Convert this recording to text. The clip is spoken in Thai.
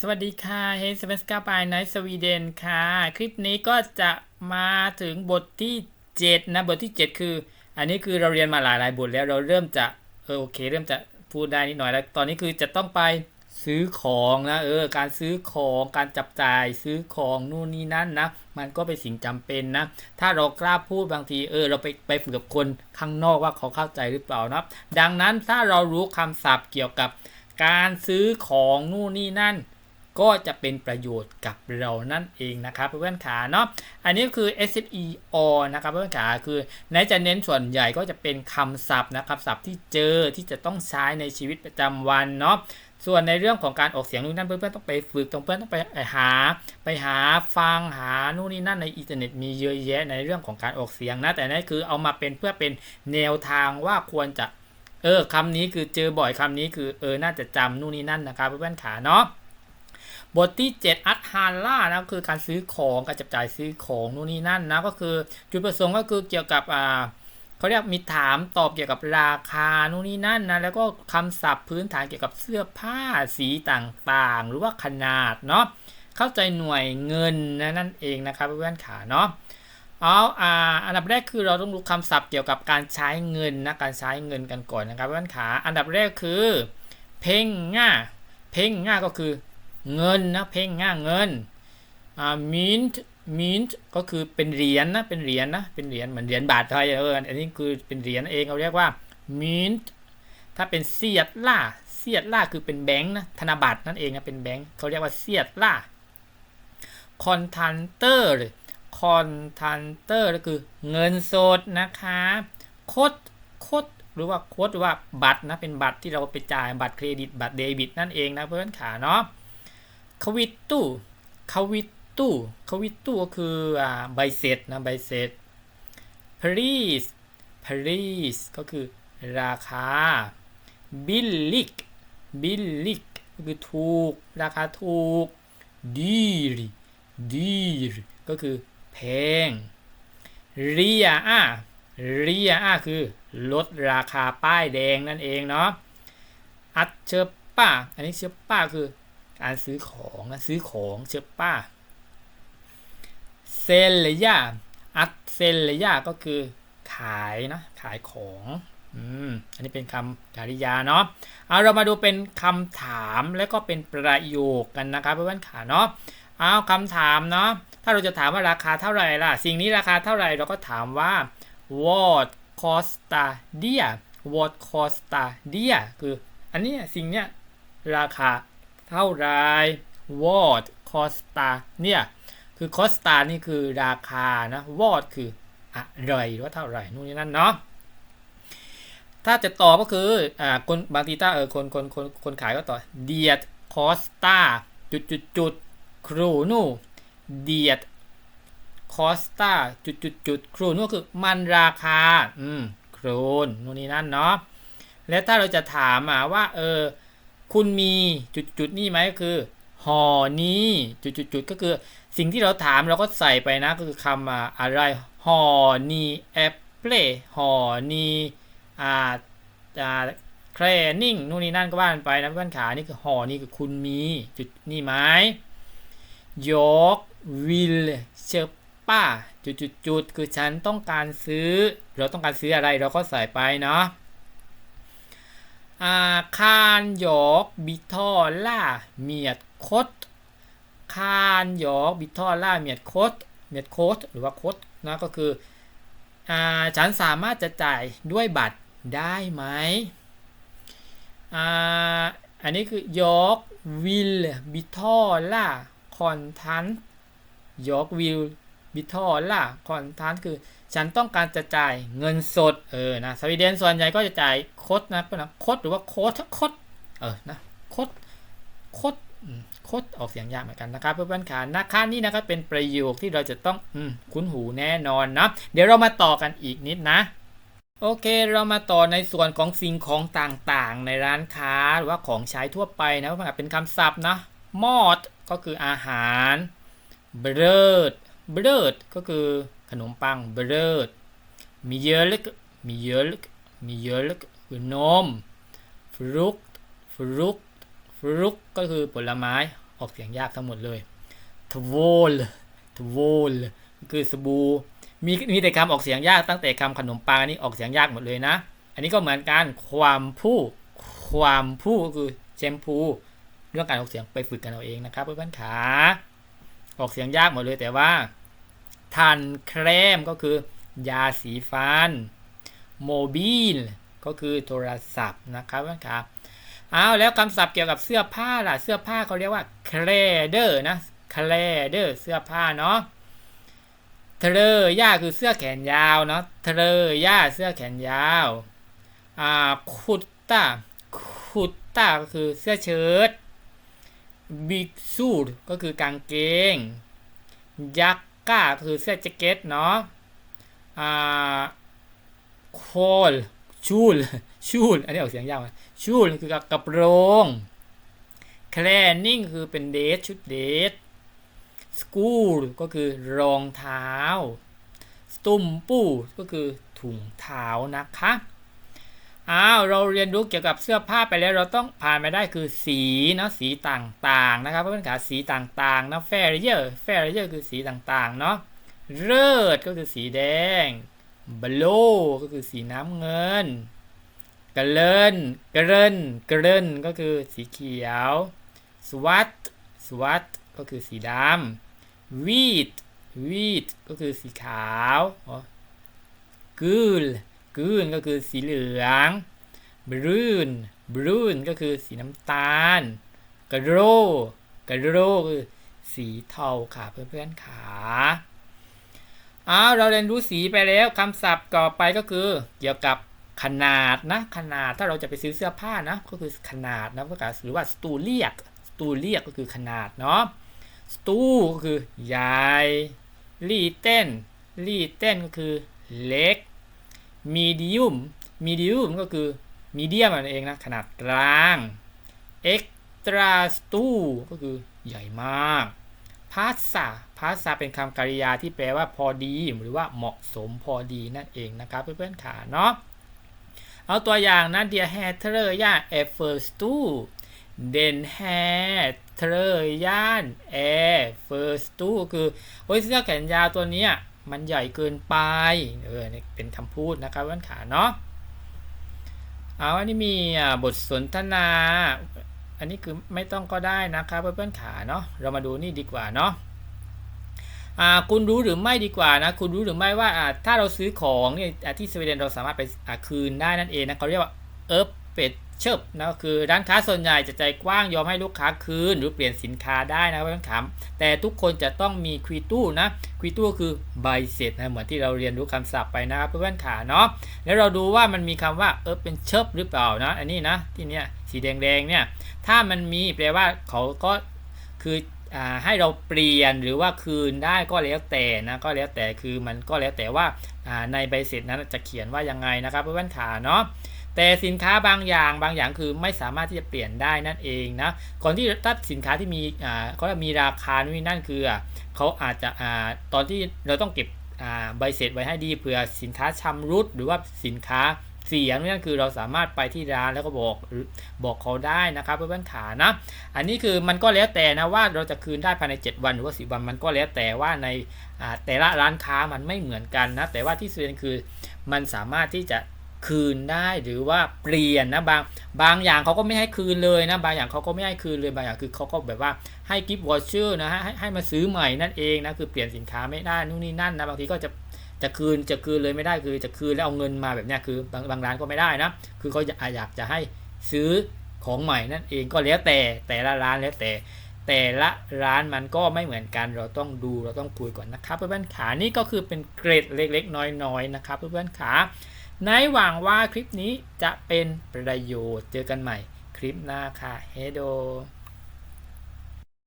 สวัสดีค่ะเฮสเปนสกาปายในสวีเดนค่ะ คลิปนี้ก็จะมาถึงบทที่ 7 นะ บทที่ 7 คือ อันนี้คือเราเรียนมาหลายๆบทแล้วเราเริ่มจะเออโอเค เริ่มจะพูดได้นิดหน่อยแล้ว ตอนนี้คือจะต้องไปซื้อของนะเออการซื้อของการจับจ่ายซื้อของนู่นนี่นั่นนะ มันก็เป็นสิ่งจำเป็นนะ ถ้าเรากล้าพูดบางทีเออ เราไปไปฝึกกับคนข้างนอกว่าเขาเข้าใจหรือเปล่านะดังนั้นถ้าเรารู้คำศัพท์เกี่ยวกับการซื้อของนู่นนี่นั่น ก็จะเป็นประโยชน์กับเรานั่นเองนะครับเพื่อนๆขาเนาะอันนี้คือ SEO นะครับเพื่อนๆขาคือในจะเน้นส่วนใหญ่ก็จะเป็นคำศัพท์นะครับศัพท์ที่เจอที่จะต้องใช้ในชีวิตประจำวันเนาะส่วนในเรื่องของการออกเสียงนู่นนั่นเพื่อนๆต้องไปฝึกต้องเพื่อนต้องไปหา ไปหาฟังหานู่นนี่นั่นในอินเทอร์เน็ตมีเยอะแยะในเรื่องของการออกเสียงนะแต่นั่นคือเอามาเป็นเพื่อเป็นแนวทางว่าควรจะเออคำนี้คือเจอบ่อยคำนี้คือเออน่าจะจำนู่นนี่นั่นนะครับเพื่อนๆขาเนาะ บทที่ 7 อัตฮาร่านะคือการซื้อของการจับจ่ายซื้อของนู่นนี่นั่นนะก็คือจุดประสงค์ก็คือเกี่ยวกับอ่าเขาเรียกมีถามตอบเกี่ยวกับราคานู่นนี่นั่นนะแล้วก็คำศัพท์พื้นฐานเกี่ยวกับเสื้อผ้าสีต่างๆ หรือว่าขนาดเนาะเข้าใจหน่วยเงินนะนั่นเองนะครับเพื่อนขาเนาะเอาอ่าอันดับแรกคือเราต้องรู้คำศัพท์เกี่ยวกับการใช้เงินนะการใช้เงินกันก่อนนะครับเพื่อนขาอันดับแรกคือ เพ่งง่าเพ่งง่าก็คือ เงินนะเพ่งง่าเงินอ่ามินต์มินต์ก็คือเป็นเหรียญนะเป็นเหรียญนะเป็นเหรียญเหมือนเหรียญบาทไทยเอออันนี้คือเป็นเหรียญเองเขาเรียกว่ามินต์ถ้าเป็นเสียดล่าเสียดล่าคือเป็นแบงค์นะธนบัตรนั่นเองนะเป็นแบงค์เขาเรียกว่าเสียดล่าคอนทันเตอร์คอนทันเตอร์ก็คือเงินสดนะคะโคดโคดหรือว่าโคดหรือว่าบัตรนะเป็นบัตรที่เราไปจ่ายบัตรเครดิตบัตรเดบิตนั่นเองนะเพื่อนขาเนาะ ควิตตู้ควิตตู้ควิตตู้ก็คืออ่าใบเสร็จนะใบเสร็จ please please ก็คือราคา billig billig ก็คือถูก ราคาถูก dyr dyr ก็คือแพง ria อะ ria อะคือลดราคาป้ายแดงนั่นเองเนาะ อัดเชอป้า อันนี้เชอป้าคือ การซื้อของนะซื้อของเชอป้าเซลเลยาอัดเซลเลยาก็คือขายนะขายของอืมอันนี้เป็นคำกริยาเนาะเอาเรามาดูเป็นคำถามแล้วก็เป็นประโยคกันนะครับเพื่อนๆขาเนาะเอาคำถามเนาะถ้าเราจะถามว่าราคาเท่าไหร่ล่ะ สิ่งนี้ราคาเท่าไหร่เราก็ถามว่า what costa dia what costa dia คืออันนี้สิ่งเนี้ยราคา เท่าไร what costa เนี่ย คือ costa นี่คือราคานะ what คืออะไรหรือว่าเท่าไรนู่นนี่นั่นเนาะถ้าจะตอบก็คืออ่าคนบางทีถ้าเออคนคนคนคนขายก็ตอบ diet costa จุดจุดจุดครูนู่ diet costa จุดจุดจุดครูนู่คือมันราคา อืมครนนู่นนี่นั่นเนาะแล้วถ้าเราจะถามอะว่าเออ คุณมีจุดจุดนี่ไหมก็คือห่อนี้จุดจุดจุดก็คือสิ่งที่เราถามเราก็ใส่ไปนะก็คือคำอะไรห่อนี้แอปเปิลห่อนี้อ่าอ่าแคลนิ่งนู่นนี่นั่นก็ว่ากันไปนะเพื่อนขานี่คือห่อนี้คือคุณมีจุดนี่ไหมยกวิลเชป้าจุดจุดจุดคือฉันต้องการซื้อ เราต้องการซื้ออะไรเราก็ใส่ไปเนาะ อาคารหยอกบิทอล่าเมียดคดคารหยอกบิทอล่าเมียดคดเมียดโคดหรือว่าโคดนะก็คืออ่าฉันสามารถจะจ่ายด้วยบัตรได้ไหมอ่าอันนี้คือยอกวิลบิทอล่าคอนทันยอกวิลบิทอล่าคอนทันคือ ฉันต้องการจะจ่ายเงินสด เออ นะ สวีเดนส่วนใหญ่ก็จะจ่ายโคดนะเป็นโคดหรือว่าโคดโคดเออ นะ โคดโคดโคดออกเสียงยากเหมือนกันนะครับเพื่อนๆขานะคะนี่นะครับเป็นประโยคที่เราจะต้องอืคุ้นหูแน่นอนนะเดี๋ยวเรามาต่อกันอีกนิดนะ โอเคเรามาต่อในส่วนของสิ่งของต่างๆ ในร้านค้าหรือว่าของใช้ทั่วไปนะว่าเป็นคำศัพท์นะมอดก็คืออาหารเบรดเบรดก็คือ นมปังเบรดมีเยลกมีเยลกมีเยลกคือนมฟรุกฟรุกฟรุกก็คือผลไม้ออกเสียงยากทั้งหมดเลยทวลทวลคือสบู่มีมีแต่คำออกเสียงยากตั้งแต่คำขนมปังอันนี้ออกเสียงยากหมดเลยนะ อันนี้ก็เหมือนกันความผู้ความผู้ก็คือแชมพูเรื่องการออกเสียงไปฝึกกันเอาเองนะครับเพื่อนๆขาออกเสียงยากหมดเลยแต่ว่า ทันเครมก็คือยาสีฟันโมบิลก็คือโทรศัพท์นะครับเพื่อนๆขาเอาแล้วคำศัพท์เกี่ยวกับเสื้อผ้าล่ะ เสื้อผ้าเขาเรียกว่าเครเดอร์นะเครเดอร์เสื้อผ้าเนาะเทเลอร์ย่าคือเสื้อแขนยาวเนาะเทเลอร์ย่าเสื้อแขนยาวอ่าคุตตาคุตตาก็คือเสื้อเชิ้ตบิ๊กซูดก็คือกางเกงยัก ก้าคือเสื้อแจ็คเก็ตเนาะอ่าโคลชูลชูลอันนี้ออกเสียงยากไหมชูลคือกระโปรงแคลนนิ่งคือเป็นเดทชุดเดทสกูลก็คือรองเท้า สตุมปูก็คือถุงเท้านะคะ อ้าวเราเรียนรู้เกี่ยวกับเสื้อผ้าไปแล้วเราต้องผ่านไปได้คือสีนะสีต่างๆนะครับเพื่อนขาสีต่างๆนะแฟร์เยอร์แฟร์เยอร์คือสีต่างๆเนาะเลิศก็คือสีแดงบลูก็คือสีน้ำเงินกระเลินกระเลินกระเลินก็คือสีเขียวสวัตสวัตก็คือสีดำวีดวีดก็คือสีขาวกูล กูลก็คือสีเหลืองบรูนบรูนก็คือสีน้ำตาลกระโรกระโรคือสีเทาค่ะเพื่อนๆขาอ้าวเราเรียนรู้สีไปแล้วคำศัพท์ต่อไปก็คือ เกี่ยวกับขนาดนะ ขนาดถ้าเราจะไปซื้อเสื้อผ้านะ ก็คือขนาดนะเพื่อนหรือว่าสตูเลียกสตูเลียกก็คือขนาดเนาะสตูก็คือใหญ่ลีเต้นลีเต้นก็คือเล็ก มีดิยุมมีดิยุมก็คือมีเดียมนั่นเองนะขนาดกลางเอ็กตราสตูก็คือใหญ่มากพาสาพาสาเป็นคำกริยาที่แปลว่าพอดีหรือว่าเหมาะสมพอดีนั่นเองนะครับเพื่อนๆขาเนาะเอาตัวอย่างนะเดียแฮเทอร์ย่าเอฟเฟอร์สตูเดนแฮเทรย่านแอร์เฟิร์สตูคือโอ้ยเสื้อแขนยาวตัวเนี้ย มันใหญ่เกินไป เออเป็นคำพูดนะครับวันขาเนาะ เอาอันนี้มีบทสนทนา อันนี้คือไม่ต้องก็ได้นะครับเพื่อนๆขาเนาะ เรามาดูนี่ดีกว่าเนาะอ่าคุณรู้หรือไม่ดีกว่านะ คุณรู้หรือไม่ว่าอ่าถ้าเราซื้อของเนี่ยที่สวีเดนเราสามารถไปคืนได้นั่นเองนะเขาเรียกว่าเอิร์ฟเป็ด เชิบนะคือร้านค้าส่วนใหญ่จะใจกว้างยอมให้ลูกค้าคืน หรือเปลี่ยนสินค้าได้นะเพื่อนๆแต่ทุกคนจะต้องมีควีตู้นะควีตู้คือใบเสร็จนะเหมือนที่เราเรียนรู้คำศัพท์ไปนะครับเพื่อนขาเนาะแล้วเราดูว่ามันมีคำว่าเออเป็นเชิบหรือเปล่านะอันนี้นะที่เนี้ยสีแดงๆเนี่ยถ้ามันมีแปลว่าเขาก็คือให้เราเปลี่ยนหรือว่าคืนได้ก็แล้วแต่นะก็แล้วแต่คือมันก็แล้วแต่ว่าในใบเสร็จนั้นจะเขียนว่ายังไงนะครับเพื่อนขาเนาะ แต่สินค้าบางอย่างบางอย่างคือไม่สามารถที่จะเปลี่ยนได้นั่นเองนะก่อนที่ถ้าสินค้าที่มีอ่าเขาจะมีราคานี่นั่นคือเขาอาจจะอ่าตอนที่เราต้องเก็บอ่าใบเสร็จไว้ให้ดีเผื่อสินค้าชำรุดหรือว่าสินค้าเสียนั่นคือเราสามารถไปที่ร้านแล้วก็บอกบอกเขาได้นะครับเพื่อนๆขานะ อันนี้คือมันก็แล้วแต่นะว่าเราจะคืนได้ภายใน 7 วันหรือว่า10วันมันก็แล้วแต่ว่าในแต่ละร้านค้ามันไม่เหมือนกันนะแต่ว่าที่สวีเดคือมันสามารถที่จะ คืนได้หรือว่าเปลี่ยนนะบางบางอย่างเขาก็ไม่ให้คืนเลยนะบางอย่างเขาก็ไม่ให้คืนเลยบางอย่างคือเขาก็แบบว่าให้กิฟต์วอชเชอร์นะฮะให้ให้มาซื้อใหม่นั่นเองนะคือเปลี่ยนสินค้าไม่ได้นู่นนี่นั่นนะบางทีก็จะจะคืนจะคืนเลยไม่ได้คือจะคืนแล้วเอาเงินมาแบบนี้คือบางบางร้านก็ไม่ได้นะคือเขาอยากจะให้ซื้อของใหม่นั่นเองก็แล้วแต่แต่ละร้านแล้วแต่แต่ละร้านมันก็ไม่เหมือนกันเราต้องดูเราต้องคุยก่อนนะครับเพื่อนๆขานี่ก็คือเป็นเกรดเล็กๆ น้อยๆนะครับเพื่อนๆขา ในหวังว่าคลิปนี้จะเป็นประโยชน์เจอกันใหม่คลิปหน้าค่ะเฮโด